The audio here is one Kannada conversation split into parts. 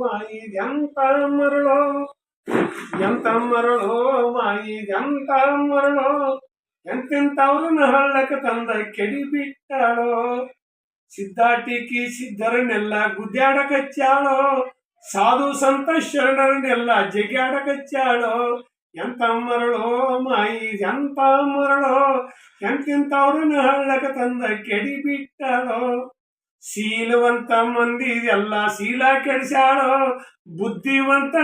ಮಾಯಿ ಎಂತ ಮರಳೋ ಎಂತ ಮರಳೋ ಮಾಯಿ ಎಂತ ಮರಳೋ ಎಂತೆಂತವ್ರನ್ನ ಹಳ್ಳಕ್ಕೆ ತಂದ ಕೆಡಿ ಬಿಟ್ಟಾಳೋ ಸಿದ್ಧಾಟಿಕಿ ಸಿದ್ಧರನ್ನೆಲ್ಲ ಗುದ್ದಾಡಕಚ್ಚಾಳೋ ಸಾಧು ಸಂತ ಶರಣರನ್ನೆಲ್ಲ ಜಗ್ಯಾಡಕಚ್ಚಾಳೋ ಎಂತ ಮರಳೋ ಮಾಯಿ ಎಂತ ಮರಳೋ ಎಂತೆಂತವ್ರನ್ನ ಹಳ್ಳಕ್ಕೆ ತಂದ ಕೆಡಿ ಬಿಟ್ಟಾಳೋ ಶೀಲವಂತ ಮಂದಿ ಎಲ್ಲ ಶೀಲ ಕೆಡಿಸ್ಯಾಳೋ, ಬುದ್ಧಿವಂತ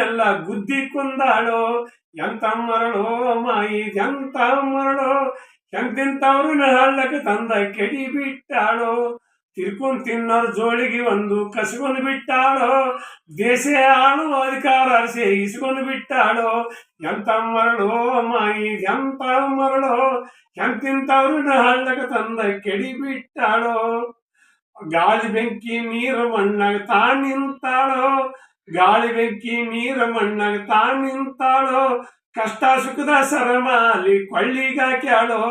ಎಲ್ಲ ಗುದ್ದಿ ಕುಂದಾಳೋ, ಎಂತ ಮರಳೋ ಮಾಯಿ, ಎಂತ ಮರಳೋ ಎಂತೆಂತವ್ರನ್ನ ಹಳ್ಳಕ್ಕೆ ತಂದ ಕೆಡಿ ಬಿಟ್ಟಾಳೋ, ತಿರ್ಕೊಂಡ್ ತಿನ್ನೋರ್ ಜೋಳಿಗೆ ಒಂದು ಕಸಿಕೊಂಡು ಬಿಟ್ಟಾಳೋ, ದೇಶ ಆಳು ಅಧಿಕಾರ ಅರಸೆ ಇಸ್ಕೊಂಡು ಬಿಟ್ಟಾಳೋ, ಎಂತ ಮರಳೋ ಮಾಯಿ, ಎಂತ ಮರಳೋ ಎಂತಿಂತವ್ರನ್ನ ಹಳ್ಳಕ್ಕೆ ತಂದ ಕೆಡಿ ಬಿಟ್ಟಾಳೋ. ಗಾಳಿ ಬೆಂಕಿ ನೀರ ಮಣ್ಣಾಗ ತಾ ನಿಂತಾಳೋ, ಗಾಳಿ ಬೆಂಕಿ ನೀರ ಮಣ್ಣಾಗ ತಾ ನಿಂತಾಳೋ, ಕಷ್ಟ ಸುಖದ ಸರಮಾಲಿ ಕೊಳ್ಳಿಗಾಕ್ಯಾಳೋ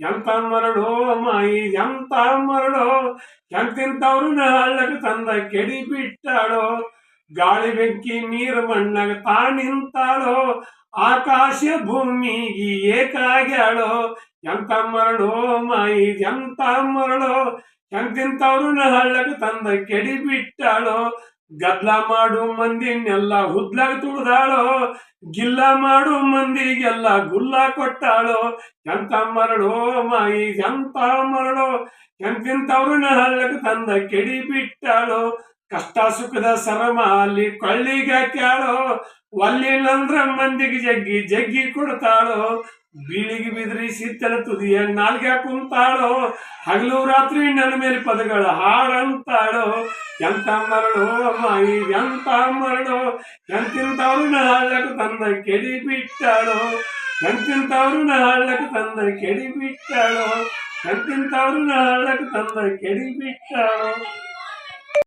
ಎಂತ ಮರಳೋ ಮಾಯಿ, ಎಂತ ಮರಳೋ ಎಂತಿಂತವ್ರನ್ನ ಹಳ್ಳಕ್ಕೆ ತಂದ ಕೆಡಿ ಬಿಟ್ಟಾಳೋ, ಗಾಳಿ ಬೆಂಕಿ ನೀರ ಮಣ್ಣಾಗ ತಾ ನಿಂತಾಳೋ, ಆಕಾಶ ಭೂಮಿಗೆ ಏಕಾಗ್ಯಾಳೋ, ಎಂತ ಮರಳೋ ಮಾಯಿ, ಎಂತ ಮರಳೋ ಎಂತಿಂತವ್ರನ್ನ ಹಳ್ಳಕ್ಕೆ ತಂದ ಕೆಡಿ ಬಿಟ್ಟಾಳೋ, ಗದ್ಲ ಮಾಡು ಮಂದಿನೆಲ್ಲ ಹುದ್ಲಾಗ ತುಳ್ದಾಳೋ, ಗಿಲ್ಲ ಮಾಡು ಮಂದಿಗೆಲ್ಲ ಗುಲ್ಲ ಕೊಟ್ಟಾಳೋ, ಎಂತ ಮರಳೋ ಮಾಯಿ, ಎಂತ ಮರಳೋ ಎಂತಿಂತವ್ರನ್ನ ಹಳ್ಳಕ್ಕೆ ತಂದ ಕೆಡಿ ಬಿಟ್ಟಾಳೋ ಕಷ್ಟ ಸುಖದ ಸರಮ ಅಲ್ಲಿ ಕೊಳ್ಳಿಗೆ ಹಾಕ್ಯಾಳೋ ಒಲ್ಲಿಲ್ಲಂದ್ರ ಮಂದಿಗೆ ಜಗ್ಗಿ ಜಗ್ಗಿ ಕೊಡ್ತಾಳೋ, ಬೀಳಿಗೆ ಬಿದ್ರಿ ಸಿತ್ತಲ ತುದಿಯ ನಾಲ್ಗೆ ಕುಂತಾಳೋ, ಹಗಲು ರಾತ್ರಿ ನನ್ನ ಮೇಲೆ ಪದಗಳ ಹಾಡಂತಾಳೋ, ಎಂತ ಮರಳು ಮಾಯಿ, ಎಂತ ಮರಳೋ ಎಂತಿಂತವ್ರನ್ನ ಹಳ್ಳಕ್ಕೆ ತಂದ ಕೆಡಿ ಬಿಟ್ಟಾಳೋ ಎಂತಿಂತವ್ರನ್ನ ಹಳ್ಳಕ್ಕೆ ತಂದ ಕೆಡಿ ಬಿಟ್ಟಾಳೋ ಎಂತಿಂತವ್ರನ್ನ ಹಳ್ಳಕ್ಕೆ ತಂದ ಕೆಡಿ ಬಿಟ್ಟಾಳೋ.